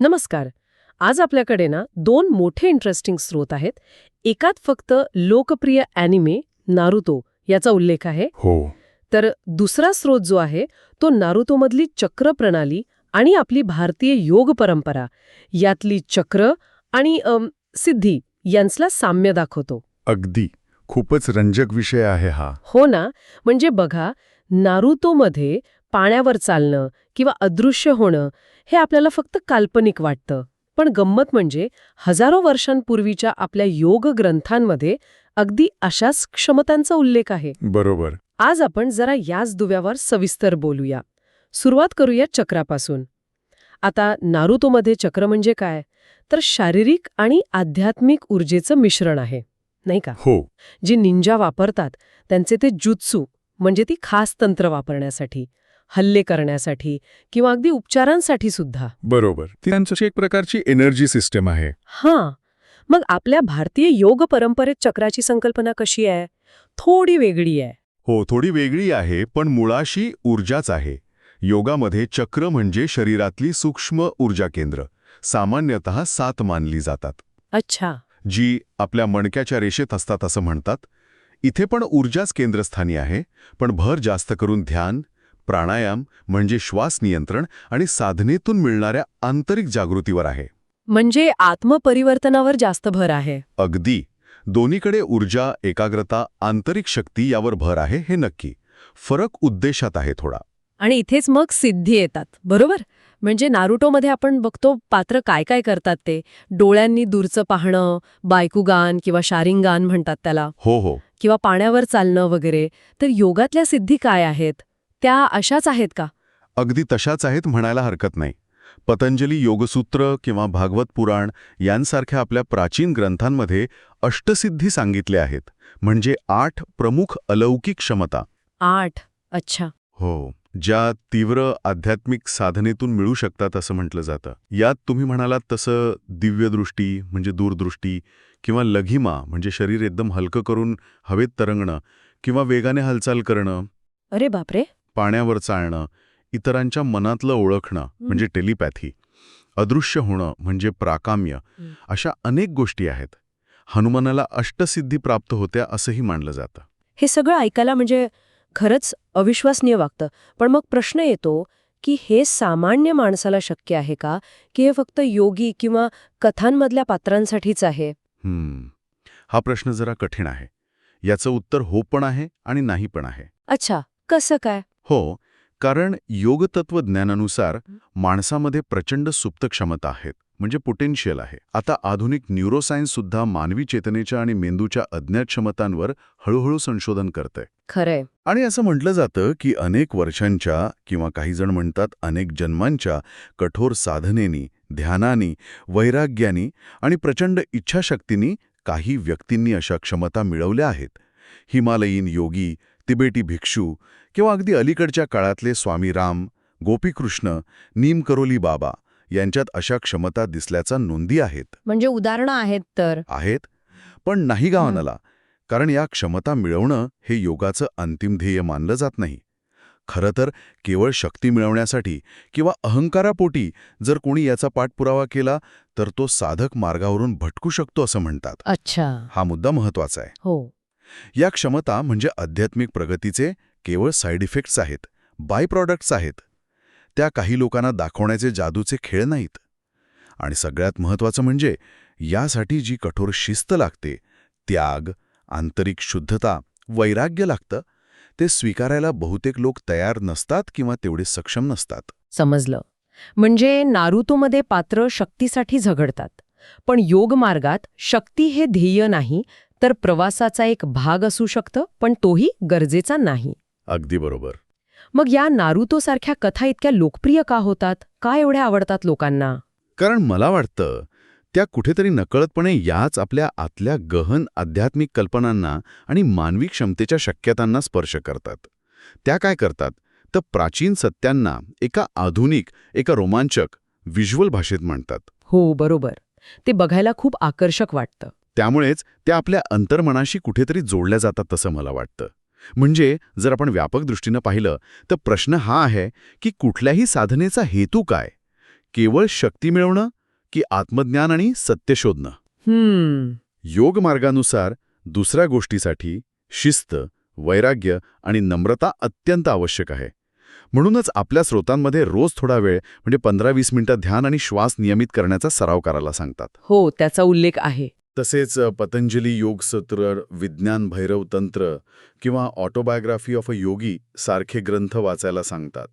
नमस्कार. आज आपल्याकडे ना दोन मोठे इंटरेस्टिंग स्रोत आहेत. एकात फक्त लोकप्रिय अॅनिमे नारुतो याचा उल्लेख आहे. हो. तर दुसरा स्रोत जो आहे तो नारुतोमधली चक्र प्रणाली आणि आपली भारतीय योग परंपरा. यातली चक्र आणि अम, सिद्धी यांचला साम्य दाखवतो. अगदी. खूपच रंजक विषय आहे हा. हो ना. म्हणजे बघा नारुतोमध्ये पाण्यावर चालणं किंवा अदृश्य होणं हे आपल्याला फक्त काल्पनिक वाटतं. पण गंमत म्हणजे हजारो वर्षांपूर्वीच्या आपल्या योग ग्रंथांमध्ये अगदी अशाच क्षमतांचा उल्लेख आहे. बरोबर. आज आपण जरा याच दुव्यावर सविस्तर बोलूया. सुरुवात करूया चक्रापासून. आता नारुतोमध्ये चक्र म्हणजे काय? तर शारीरिक आणि आध्यात्मिक ऊर्जेचं मिश्रण आहे नाही का? हो. जी निंजा वापरतात त्यांचे ते जुत्सू म्हणजे ती खास तंत्र वापरण्यासाठी. हल्ले करण्यासाठी किंवा अगदी उपचारांसाठी सुद्धा. बरोबर. ती एक प्रकारची एनर्जी सिस्टम आहे. हां. मग आपल्या भारतीय योग परंपरेत चक्राची संकल्पना कशी आहे? थोडी वेगळी आहे. हो थोडी वेगळी आहे पण मुळाशी ऊर्जाच आहे. योगामध्ये चक्र म्हणजे शरीरातली सूक्ष्म ऊर्जा केंद्र. सामान्यतः सात मानली जातात. अच्छा. जी आपल्या मणक्याच्या रेषेत असतात असं म्हणतात. इथे पण ऊर्जाच केंद्रस्थानी आहे पण भर जास्त करून ध्यान प्राणायाम म्हणजे श्वास नियंत्रण आणि साधनेतून मिळणाऱ्या आंतरिक जागृतीवर आहे. म्हणजे आत्मपरिवर्तनावर जास्त भर आहे. अगदी. दोन्हीकडे ऊर्जा एकाग्रता आंतरिक शक्ती यावर भर आहे हे नक्की. फरक उद्देशात आहे थोडा. आणि इथेच मग सिद्धी येतात. बरोबर? म्हणजे नारुटोमध्ये आपण बघतो पात्र काय काय करतात ते. डोळ्यांनी दूरचं पाहणं बायकुगान किंवा शारिंगान म्हणतात त्याला. हो हो. किंवा पाण्यावर चालणं वगैरे. तर योगातल्या सिद्धी काय आहेत? त्या अशाच आहेत का? अगदी तशाच आहेत म्हणायला हरकत नाही. पतंजली योगसूत्र किंवा भागवत पुराण यांसारख्या आपल्या प्राचीन ग्रंथांमध्ये अष्टसिद्धी सांगितल्या आहेत. म्हणजे आठ प्रमुख अलौकिक क्षमता. आठ. अच्छा. हो. ज्या तीव्र आध्यात्मिक साधनेतून मिळू शकतात असं म्हटलं जातं. यात तुम्ही म्हणालात तसं दिव्यदृष्टी म्हणजे दूरदृष्टी किंवा लघिमा म्हणजे शरीर एकदम हलकं करून हवेत तरंगणं किंवा वेगाने हालचाल करणं. अरे बापरे! पाण्यावर चालणं इतरांच्या मनातलं ओळखणं म्हणजे टेलिपॅथी अदृश्य होणं म्हणजे प्राकाम्य. अशा अनेक गोष्टी आहेत. हनुमानाला अष्टसिद्धी प्राप्त होत्या असंही मानलं जातं. हे सगळं ऐकायला म्हणजे खरंच अविश्वसनीय वागतं. पण मग प्रश्न येतो की हे सामान्य माणसाला शक्य आहे का? की हे फक्त योगी किंवा कथांमधल्या पात्रांसाठीच आहे? हम्म. हा प्रश्न जरा कठीण आहे. याचं उत्तर हो पण आहे आणि नाही पण आहे. अच्छा. कसं काय? हो कारण योगतत्वज्ञानानुसार माणसामध्ये प्रचंड सुप्त क्षमता आहेत म्हणजे पोटेन्शियल आहे. आता आधुनिक न्यूरोसायन्स सुद्धा मानवी चेतनेच्या आणि मेंदूच्या अज्ञात क्षमतांवर हळूहळू संशोधन करतंय. खरंय. आणि असं म्हटलं जातं की अनेक वर्षांच्या किंवा काही जण म्हणतात अनेक जन्मांच्या कठोर साधनेनी ध्यानानी वैराग्यानी आणि प्रचंड इच्छाशक्तीनी काही व्यक्तींनी अशा क्षमता मिळवल्या आहेत. हिमालयीन योगी तिबेटी भिक्षू किंवा अगदी अलीकडच्या काळातले स्वामी राम गोपीकृष्ण नीमकरोली बाबा यांच्यात अशा क्षमता दिसल्याचा नोंदी आहेत. म्हणजे उदाहरणं आहेत तर? आहेत. पण नाही गावानाला कारण या क्षमता मिळवणं हे योगाचं अंतिम ध्येय मानलं जात नाही. खरं तर केवळ शक्ती मिळवण्यासाठी किंवा अहंकारापोटी जर कोणी याचा पाठपुरावा केला तर तो साधक मार्गावरून भटकू शकतो असं म्हणतात. अच्छा. हा मुद्दा महत्त्वाचा आहे. हो. या क्षमता म्हणजे आध्यात्मिक प्रगतीचे केवळ साईड इफेक्ट्स आहेत बाय प्रॉडक्ट्स आहेत. त्या काही लोकांना दाखवण्याचे जादूचे खेळ नाहीत. आणि सगळ्यात महत्त्वाचं म्हणजे यासाठी जी कठोर शिस्त लागते त्याग आंतरिक शुद्धता वैराग्य लागतं ते स्वीकारायला बहुतेक लोक तयार नसतात किंवा तेवढे सक्षम नसतात. समजलं. म्हणजे नारुतोमध्ये पात्र शक्तीसाठी झगडतात. पण योग मार्गात शक्ती हे ध्येय नाही तर प्रवासाचा एक भाग असू शकतं पण तोही गरजेचा नाही. अगदी बरोबर. मग या नारुतोसारख्या कथा इतक्या लोकप्रिय का होतात? का एवढ्या आवडतात लोकांना? कारण मला वाटतं त्या कुठेतरी नकळतपणे याच आपल्या आतल्या गहन आध्यात्मिक कल्पनांना आणि मानवी क्षमतेच्या शक्यतांना स्पर्श करतात. त्या काय करतात? तर प्राचीन सत्यांना एका आधुनिक एका रोमांचक व्हिज्युअल भाषेत म्हणतात हो बरोबर. ते बघायला खूप आकर्षक वाटतं. त्यामुळेच त्या आपल्या अंतर्मनाशी कुठेतरी जोडल्या जातात तसं मला वाटतं. म्हणजे जर आपण व्यापक दृष्टीनं पाहिलं तर प्रश्न हा आहे की कुठल्याही साधनेचा हेतू काय? केवळ शक्ती मिळवणं की आत्मज्ञान आणि सत्य शोधणं? हम्म. योग मार्गानुसार दुसऱ्या गोष्टीसाठी शिस्त वैराग्य आणि नम्रता अत्यंत आवश्यक आहे. म्हणूनच आपल्या स्रोतांमध्ये रोज थोडा वेळ म्हणजे पंधरा वीस मिनिटं ध्यान आणि श्वास नियमित करण्याचा सराव करायला सांगतात. हो त्याचा उल्लेख आहे. तसेच पतंजली योग सत्र विज्ञान भैरव तंत्र किंवा ऑटोबायोग्राफी ऑफ अ योगी सारखे ग्रंथ वाचायला सांगतात.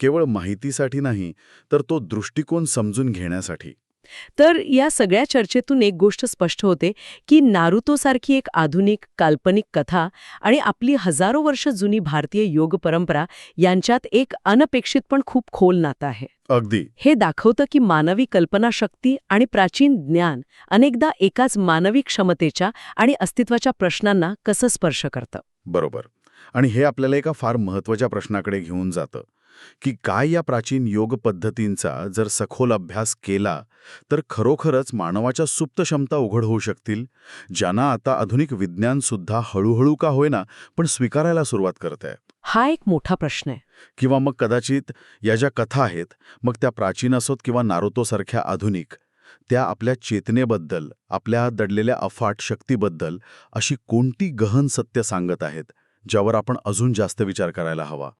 केवळ माहितीसाठी नाही तर तो दृष्टिकोन समजून घेण्यासाठी. तर या सगळ्या चर्चेतून एक गोष्ट स्पष्ट होते की नारुतोसारखी एक आधुनिक काल्पनिक कथा आणि आपली हजारो वर्ष जुनी भारतीय योग परंपरा यांच्यात एक अनपेक्षित पण खूप खोल नातं आहे. अगदी. हे दाखवतं की मानवी कल्पनाशक्ती आणि प्राचीन ज्ञान अनेकदा एकाच मानवी क्षमतेच्या आणि अस्तित्वाच्या प्रश्नांना कसं स्पर्श करतं? बरोबर. आणि हे आपल्याला एका फार महत्त्वाच्या प्रश्नाकडे घेऊन जातं. की काय या प्राचीन योग पद्धतींचा जर सखोल अभ्यास केला तर खरोखरच मानवाच्या सुप्त क्षमता उघड होऊ शकतील ज्यांना आता आधुनिक विज्ञान सुद्धा हळूहळू का होईना पण स्वीकारायला सुरुवात करत आहे. हा एक मोठा प्रश्न आहे. किंवा मग कदाचित या ज्या कथा आहेत मग त्या प्राचीन असोत किंवा नारुतोसारख्या आधुनिक त्या आपल्या चेतनेबद्दल आपल्या दडलेल्या अफाट शक्तीबद्दल अशी कोणती गहन सत्य सांगत आहेत ज्यावर आपण अजून जास्त विचार करायला हवा?